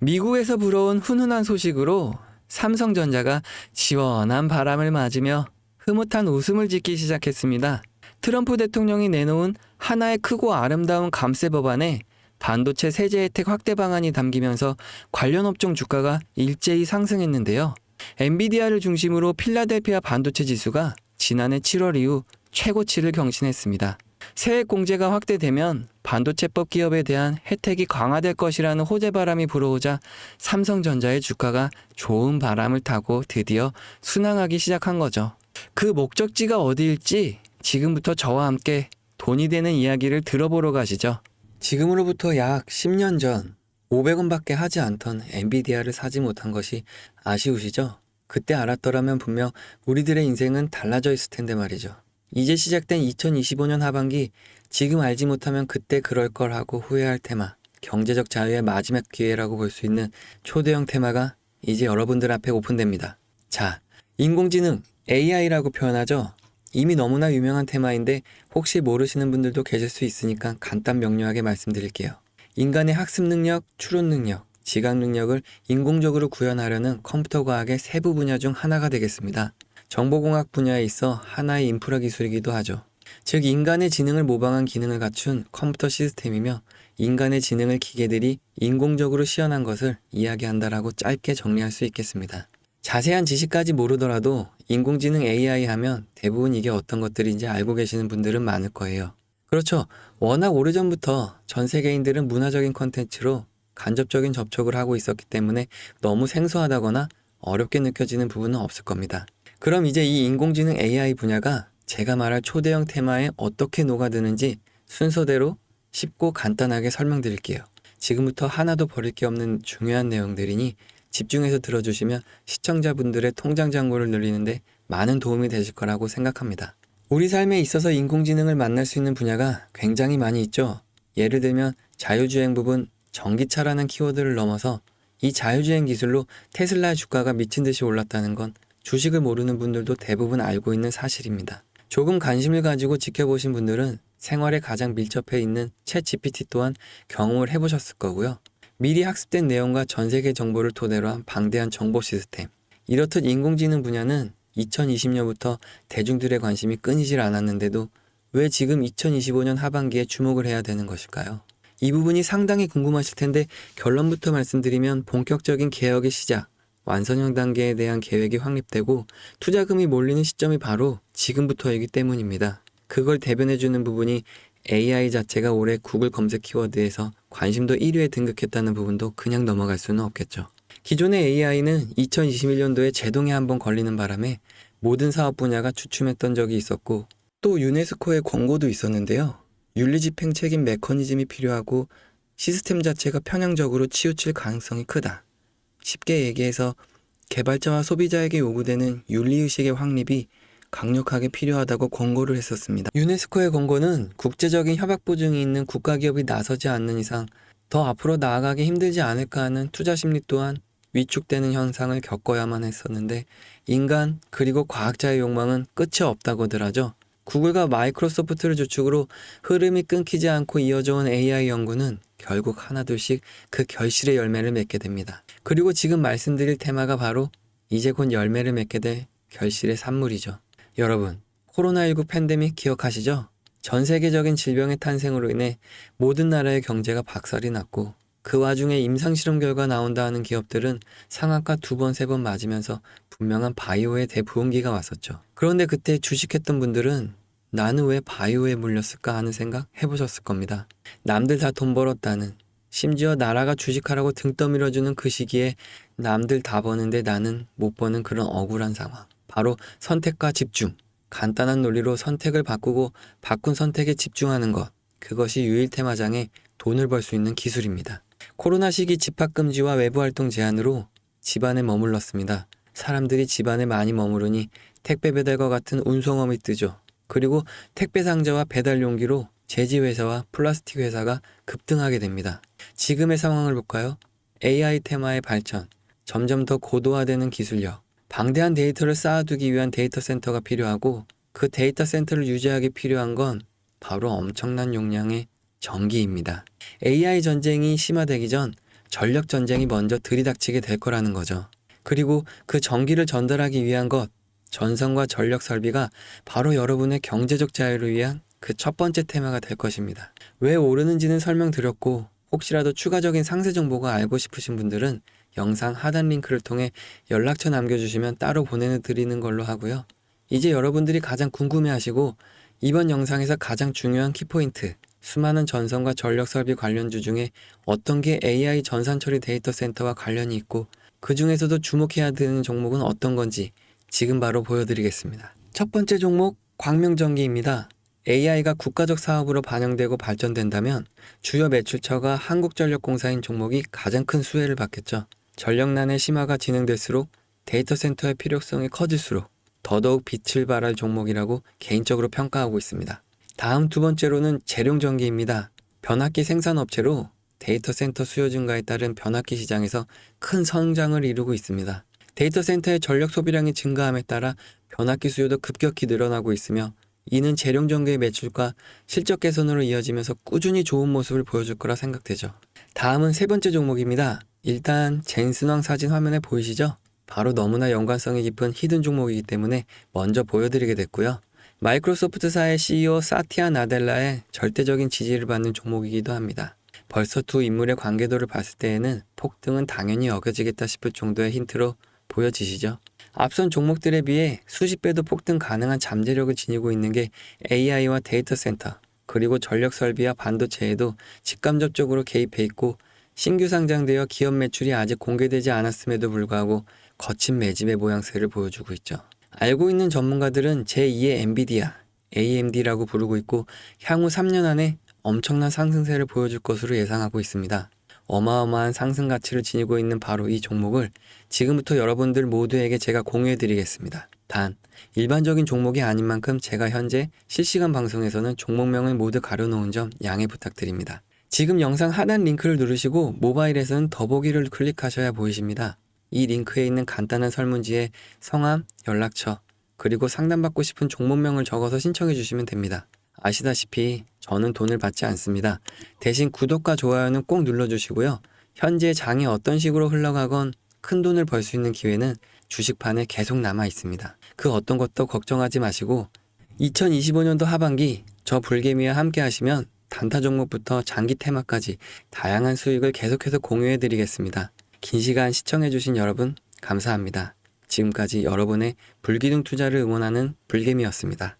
미국에서 불어온 훈훈한 소식으로 삼성전자가 시원한 바람을 맞으며 흐뭇한 웃음을 짓기 시작했습니다. 트럼프 대통령이 내놓은 하나의 크고 아름다운 감세 법안에 반도체 세제 혜택 확대 방안이 담기면서 관련 업종 주가가 일제히 상승했는데요. 엔비디아를 중심으로 필라델피아 반도체 지수가 지난해 7월 이후 최고치를 경신했습니다. 세액 공제가 확대되면 반도체법 기업에 대한 혜택이 강화될 것이라는 호재 바람이 불어오자 삼성전자의 주가가 좋은 바람을 타고 드디어 순항하기 시작한 거죠. 그 목적지가 어디일지 지금부터 저와 함께 돈이 되는 이야기를 들어보러 가시죠. 지금으로부터 약 10년 전 500원밖에 하지 않던 엔비디아를 사지 못한 것이 아쉬우시죠? 그때 알았더라면 분명 우리들의 인생은 달라져 있을 텐데 말이죠. 이제 시작된 2025년 하반기 지금 알지 못하면 그때 그럴 걸 하고 후회할 테마 경제적 자유의 마지막 기회라고 볼 수 있는 초대형 테마가 이제 여러분들 앞에 오픈됩니다. 자, 인공지능 AI라고 표현하죠. 이미 너무나 유명한 테마인데 혹시 모르시는 분들도 계실 수 있으니까 간단 명료하게 말씀드릴게요. 인간의 학습 능력, 추론 능력, 지각 능력을 인공적으로 구현하려는 컴퓨터 과학의 세부 분야 중 하나가 되겠습니다. 정보공학 분야에 있어 하나의 인프라 기술이기도 하죠. 즉 인간의 지능을 모방한 기능을 갖춘 컴퓨터 시스템이며 인간의 지능을 기계들이 인공적으로 시연한 것을 이야기한다라고 짧게 정리할 수 있겠습니다. 자세한 지식까지 모르더라도 인공지능 AI 하면 대부분 이게 어떤 것들인지 알고 계시는 분들은 많을 거예요. 그렇죠. 워낙 오래전부터 전 세계인들은 문화적인 컨텐츠로 간접적인 접촉을 하고 있었기 때문에 너무 생소하다거나 어렵게 느껴지는 부분은 없을 겁니다. 그럼 이제 이 인공지능 AI 분야가 제가 말할 초대형 테마에 어떻게 녹아드는지 순서대로 쉽고 간단하게 설명드릴게요. 지금부터 하나도 버릴 게 없는 중요한 내용들이니 집중해서 들어주시면 시청자분들의 통장 잔고를 늘리는데 많은 도움이 되실 거라고 생각합니다. 우리 삶에 있어서 인공지능을 만날 수 있는 분야가 굉장히 많이 있죠. 예를 들면 자율주행 부분 전기차라는 키워드를 넘어서 이 자율주행 기술로 테슬라의 주가가 미친 듯이 올랐다는 건 주식을 모르는 분들도 대부분 알고 있는 사실입니다. 조금 관심을 가지고 지켜보신 분들은 생활에 가장 밀접해 있는 챗 GPT 또한 경험을 해보셨을 거고요. 미리 학습된 내용과 전 세계 정보를 토대로 한 방대한 정보 시스템. 이렇듯 인공지능 분야는 2020년부터 대중들의 관심이 끊이질 않았는데도 왜 지금 2025년 하반기에 주목을 해야 되는 것일까요? 이 부분이 상당히 궁금하실 텐데 결론부터 말씀드리면 본격적인 개혁의 시작, 완성형 단계에 대한 계획이 확립되고 투자금이 몰리는 시점이 바로 지금부터이기 때문입니다. 그걸 대변해주는 부분이 AI 자체가 올해 구글 검색 키워드에서 관심도 1위에 등극했다는 부분도 그냥 넘어갈 수는 없겠죠. 기존의 AI는 2021년도에 제동에 한번 걸리는 바람에 모든 사업 분야가 주춤했던 적이 있었고 또 유네스코의 권고도 있었는데요. 윤리집행 책임 메커니즘이 필요하고 시스템 자체가 편향적으로 치우칠 가능성이 크다. 쉽게 얘기해서 개발자와 소비자에게 요구되는 윤리의식의 확립이 강력하게 필요하다고 권고를 했었습니다. 유네스코의 권고는 국제적인 협약 보증이 있는 국가 기업이 나서지 않는 이상 더 앞으로 나아가기 힘들지 않을까 하는 투자 심리 또한 위축되는 현상을 겪어야만 했었는데 인간 그리고 과학자의 욕망은 끝이 없다고들 하죠. 구글과 마이크로소프트를 주축으로 흐름이 끊기지 않고 이어져 온 AI 연구는 결국 하나둘씩 그 결실의 열매를 맺게 됩니다. 그리고 지금 말씀드릴 테마가 바로 이제 곧 열매를 맺게 될 결실의 산물이죠. 여러분, 코로나19 팬데믹 기억하시죠? 전 세계적인 질병의 탄생으로 인해 모든 나라의 경제가 박살이 났고 그 와중에 임상실험 결과 나온다 하는 기업들은 상한가 두 번, 세 번 맞으면서 분명한 바이오의 대부흥기가 왔었죠. 그런데 그때 주식했던 분들은 나는 왜 바이오에 물렸을까 하는 생각 해보셨을 겁니다. 남들 다 돈 벌었다는 심지어 나라가 주식하라고 등 떠밀어주는 그 시기에 남들 다 버는데 나는 못 버는 그런 억울한 상황. 바로 선택과 집중. 간단한 논리로 선택을 바꾸고 바꾼 선택에 집중하는 것. 그것이 유일 테마장에 돈을 벌 수 있는 기술입니다. 코로나 시기 집합 금지와 외부 활동 제한으로 집안에 머물렀습니다. 사람들이 집안에 많이 머무르니 택배 배달과 같은 운송업이 뜨죠. 그리고 택배 상자와 배달 용기로 제지 회사와 플라스틱 회사가 급등하게 됩니다. 지금의 상황을 볼까요? AI 테마의 발전, 점점 더 고도화되는 기술력, 방대한 데이터를 쌓아두기 위한 데이터 센터가 필요하고 그 데이터 센터를 유지하기 필요한 건 바로 엄청난 용량의 전기입니다. AI 전쟁이 심화되기 전 전력 전쟁이 먼저 들이닥치게 될 거라는 거죠. 그리고 그 전기를 전달하기 위한 것, 전선과 전력 설비가 바로 여러분의 경제적 자유를 위한 그 첫 번째 테마가 될 것입니다. 왜 오르는지는 설명드렸고 혹시라도 추가적인 상세 정보가 알고 싶으신 분들은 영상 하단 링크를 통해 연락처 남겨주시면 따로 보내드리는 걸로 하고요. 이제 여러분들이 가장 궁금해하시고 이번 영상에서 가장 중요한 키포인트, 수많은 전선과 전력 설비 관련주 중에 어떤 게 AI 전산 처리 데이터 센터와 관련이 있고 그 중에서도 주목해야 되는 종목은 어떤 건지 지금 바로 보여드리겠습니다. 첫 번째 종목 광명전기입니다. AI가 국가적 사업으로 반영되고 발전된다면 주요 매출처가 한국전력공사인 종목이 가장 큰 수혜를 받겠죠. 전력난의 심화가 진행될수록 데이터 센터의 필요성이 커질수록 더더욱 빛을 발할 종목이라고 개인적으로 평가하고 있습니다. 다음 두 번째로는 재룡전기입니다. 변압기 생산업체로 데이터 센터 수요 증가에 따른 변압기 시장에서 큰 성장을 이루고 있습니다. 데이터 센터의 전력 소비량이 증가함에 따라 변압기 수요도 급격히 늘어나고 있으며 이는 재룡 전기의 매출과 실적 개선으로 이어지면서 꾸준히 좋은 모습을 보여줄 거라 생각되죠. 다음은 세 번째 종목입니다. 일단 젠슨왕 사진 화면에 보이시죠? 바로 너무나 연관성이 깊은 히든 종목이기 때문에 먼저 보여드리게 됐고요. 마이크로소프트사의 CEO 사티아 나델라의 절대적인 지지를 받는 종목이기도 합니다. 벌써 두 인물의 관계도를 봤을 때에는 폭등은 당연히 여겨지겠다 싶을 정도의 힌트로 보여지시죠? 앞선 종목들에 비해 수십 배도 폭등 가능한 잠재력을 지니고 있는 게 AI와 데이터 센터, 그리고 전력 설비와 반도체에도 직간접적으로 개입해 있고 신규 상장되어 기업 매출이 아직 공개되지 않았음에도 불구하고 거친 매집의 모양새를 보여주고 있죠. 알고 있는 전문가들은 제2의 엔비디아, AMD라고 부르고 있고 향후 3년 안에 엄청난 상승세를 보여줄 것으로 예상하고 있습니다. 어마어마한 상승 가치를 지니고 있는 바로 이 종목을 지금부터 여러분들 모두에게 제가 공유해 드리겠습니다. 단, 일반적인 종목이 아닌 만큼 제가 현재 실시간 방송에서는 종목명을 모두 가려놓은 점 양해 부탁드립니다. 지금 영상 하단 링크를 누르시고 모바일에서는 더보기를 클릭하셔야 보이십니다. 이 링크에 있는 간단한 설문지에 성함, 연락처, 그리고 상담받고 싶은 종목명을 적어서 신청해 주시면 됩니다. 아시다시피 저는 돈을 받지 않습니다. 대신 구독과 좋아요는 꼭 눌러주시고요. 현재 장이 어떤 식으로 흘러가건 큰 돈을 벌 수 있는 기회는 주식판에 계속 남아 있습니다. 그 어떤 것도 걱정하지 마시고 2025년도 하반기 저 불개미와 함께 하시면 단타 종목부터 장기 테마까지 다양한 수익을 계속해서 공유해 드리겠습니다. 긴 시간 시청해 주신 여러분 감사합니다. 지금까지 여러분의 불기둥 투자를 응원하는 불개미였습니다.